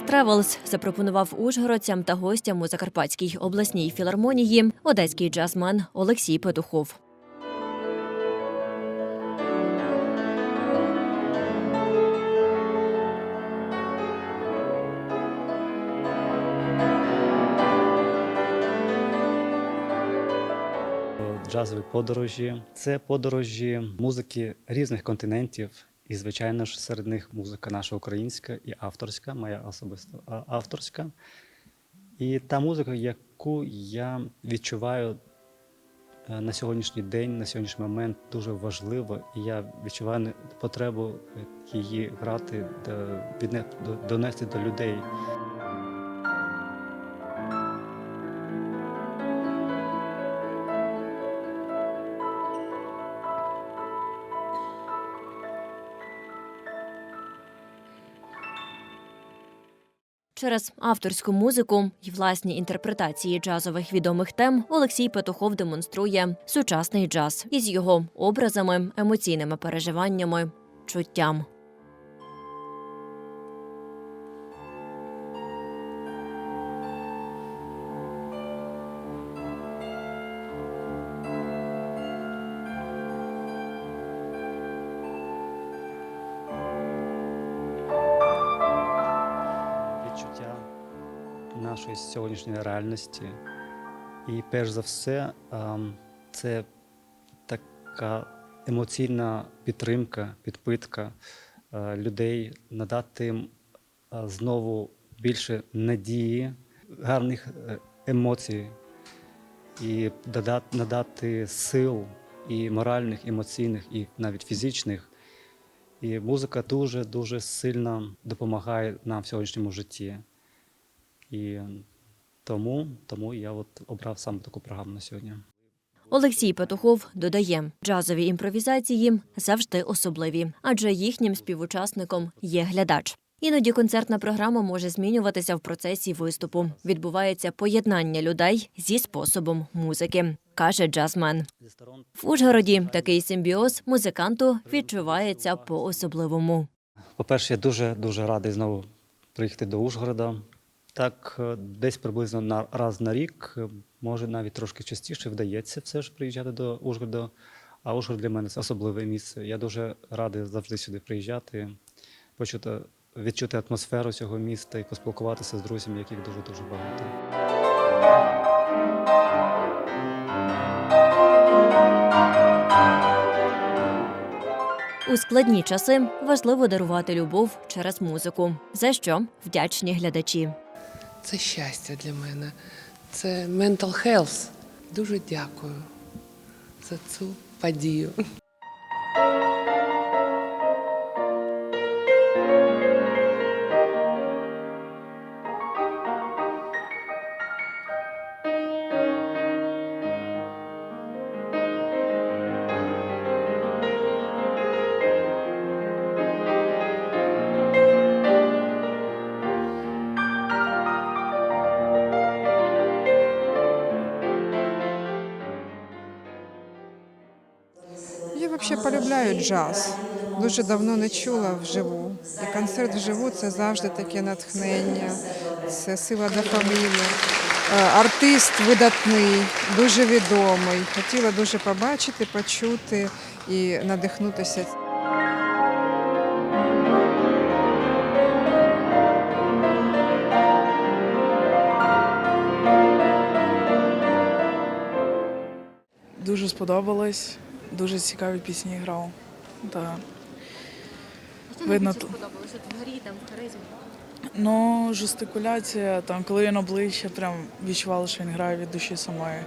Тревелс запропонував ужгородцям та гостям у Закарпатській обласній філармонії одеський джазмен Олексій Петухов. Джазові подорожі це подорожі музики різних континентів, і, звичайно ж, серед них музика наша українська і авторська, моя особисто авторська. І та музика, яку я відчуваю е, на сьогоднішній день, на сьогоднішній момент, дуже важлива, і я відчуваю потребу е, її грати, до- донести до людей. Через авторську музику і власні інтерпретації джазових відомих тем Олексій Петухов демонструє сучасний джаз із його образами, емоційними переживаннями, чуттям. Відчуття нашої сьогоднішньої реальності. І перш за все, це така емоційна підтримка, підпитка е, людей, надати їм е, знову більше надії, гарних е, емоцій і надати сил і моральних, емоційних, і навіть фізичних. І музика дуже дуже сильно допомагає нам в сьогоднішньому житті. І тому, тому я от обрав саме таку програму на сьогодні. Олексій Петухов додає, джазові імпровізації завжди особливі, адже їхнім співучасником є глядач. Іноді концертна програма може змінюватися в процесі виступу. Відбувається поєднання людей зі способом музики, каже джазмен. В Ужгороді такий симбіоз музиканту відчувається по-особливому. По-перше, я дуже дуже радий знову приїхати до Ужгорода. Так, е, десь приблизно на раз на рік, е, може навіть трошки частіше вдається все ж приїжджати до Ужгорода. А Ужгород для мене це особливе місце. Я дуже радий завжди сюди приїжджати, почути, відчути атмосферу цього міста і поспілкуватися з друзями, яких дуже дуже багато. Складні часи важливо дарувати любов через музику, за що вдячні глядачі. Це щастя для мене. Це mental health. Дуже дякую за цю подію. Взагалі полюбляю джаз. Дуже давно не чула вживу. І концерт вживу це завжди таке натхнення, це сила дофаміну. Е, Артист видатний, дуже відомий. Хотіла дуже побачити, почути і надихнутися. Дуже сподобалось, дуже цікаві пісні грав. Да. Видно, т- сподобалося в грі, там в харизмі? Ну, жестикуляція, там, коли він обличчя, прям відчувала, що він грає від душі самої.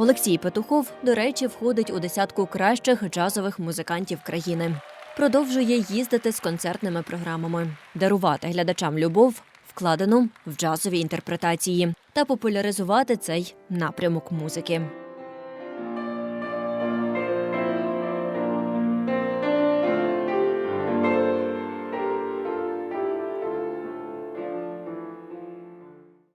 Олексій Петухов, до речі, входить у десятку кращих джазових музикантів країни. Продовжує їздити з концертними програмами, дарувати глядачам любов, вкладену в джазові інтерпретації, та популяризувати цей напрямок музики.